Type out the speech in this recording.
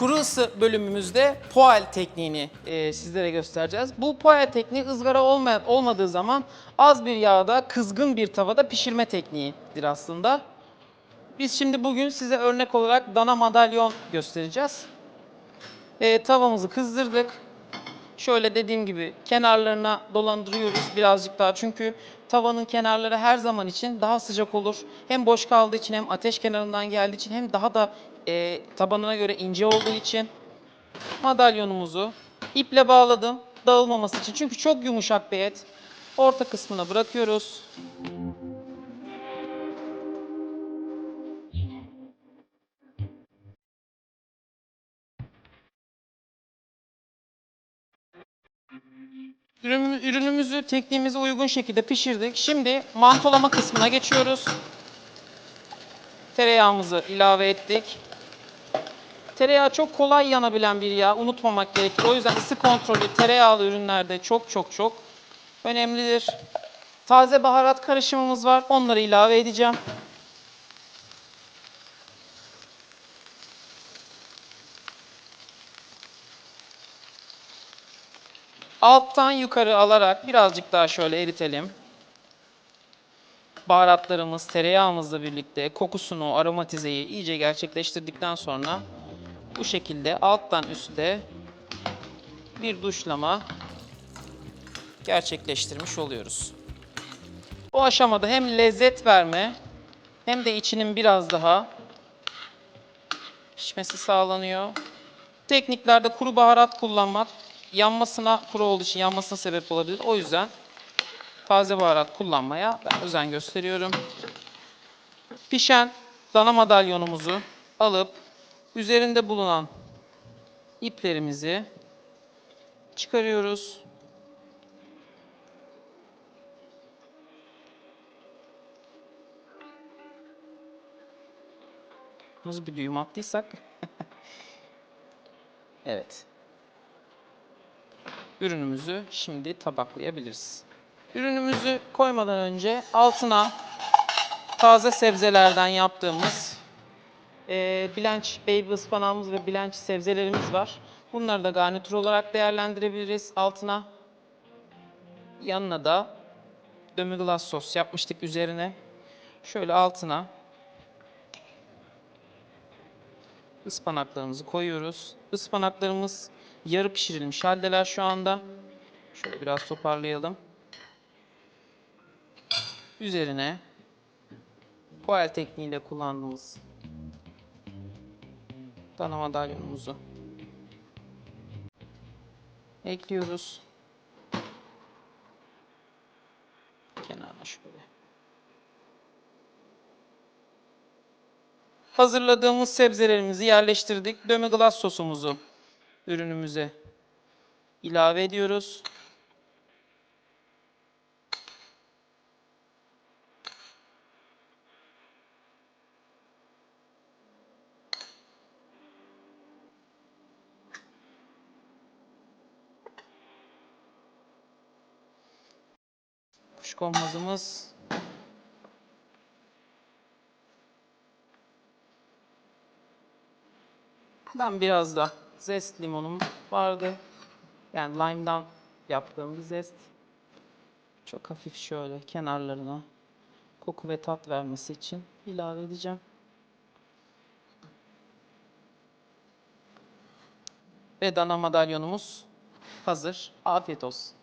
Kuru ısı bölümümüzde poêl tekniğini e, sizlere göstereceğiz. Bu poêl tekniği ızgara olmayan, olmadığı zaman az bir yağda, kızgın bir tavada pişirme tekniğidir aslında. Biz şimdi bugün size örnek olarak dana madalyon göstereceğiz. E, tavamızı kızdırdık. Şöyle dediğim gibi kenarlarına dolandırıyoruz birazcık daha. Çünkü tavanın kenarları her zaman için daha sıcak olur. Hem boş kaldığı için hem ateş kenarından geldiği için hem daha da e, tabanına göre ince olduğu için madalyonumuzu iple bağladım dağılmaması için. Çünkü çok yumuşak bir et. Orta kısmına bırakıyoruz. Ürünümü- Ürünümüzü tekniğimize uygun şekilde pişirdik. Şimdi mantolama kısmına geçiyoruz. Tereyağımızı ilave ettik. Tereyağı çok kolay yanabilen bir yağ. Unutmamak gerekir. O yüzden ısı kontrolü tereyağlı ürünlerde çok çok çok önemlidir. Taze baharat karışımımız var. Onları ilave edeceğim. Alttan yukarı alarak birazcık daha şöyle eritelim. Baharatlarımız tereyağımızla birlikte kokusunu, aromatizeyi iyice gerçekleştirdikten sonra bu şekilde alttan üste bir duşlama gerçekleştirmiş oluyoruz. Bu aşamada hem lezzet verme hem de içinin biraz daha pişmesi sağlanıyor. Tekniklerde kuru baharat kullanmak yanmasına kuru olduğu için yanmasına sebep olabilir. O yüzden taze baharat kullanmaya ben özen gösteriyorum. Pişen dana madalyonumuzu alıp üzerinde bulunan iplerimizi çıkarıyoruz. Nasıl bir düğüm attıysak. evet. Ürünümüzü şimdi tabaklayabiliriz. Ürünümüzü koymadan önce altına taze sebzelerden yaptığımız eee bilanç baby ıspanağımız ve bilanç sebzelerimiz var. Bunları da garnitür olarak değerlendirebiliriz. Altına yanına da demi-glace sos yapmıştık üzerine. Şöyle altına ıspanaklarımızı koyuyoruz. Ispanaklarımız yarı pişirilmiş haldeler şu anda. Şöyle biraz toparlayalım. Üzerine poêl tekniğiyle kullandığımız dana madalyonumuzu ekliyoruz. Kenarına şöyle. Hazırladığımız sebzelerimizi yerleştirdik. Demi-glace sosumuzu ürünümüze ilave ediyoruz. Kuşkonmazımız Ben biraz da zest limonum vardı. Yani lime'dan yaptığım bir zest. Çok hafif şöyle kenarlarına koku ve tat vermesi için ilave edeceğim. Ve dana madalyonumuz hazır. Afiyet olsun.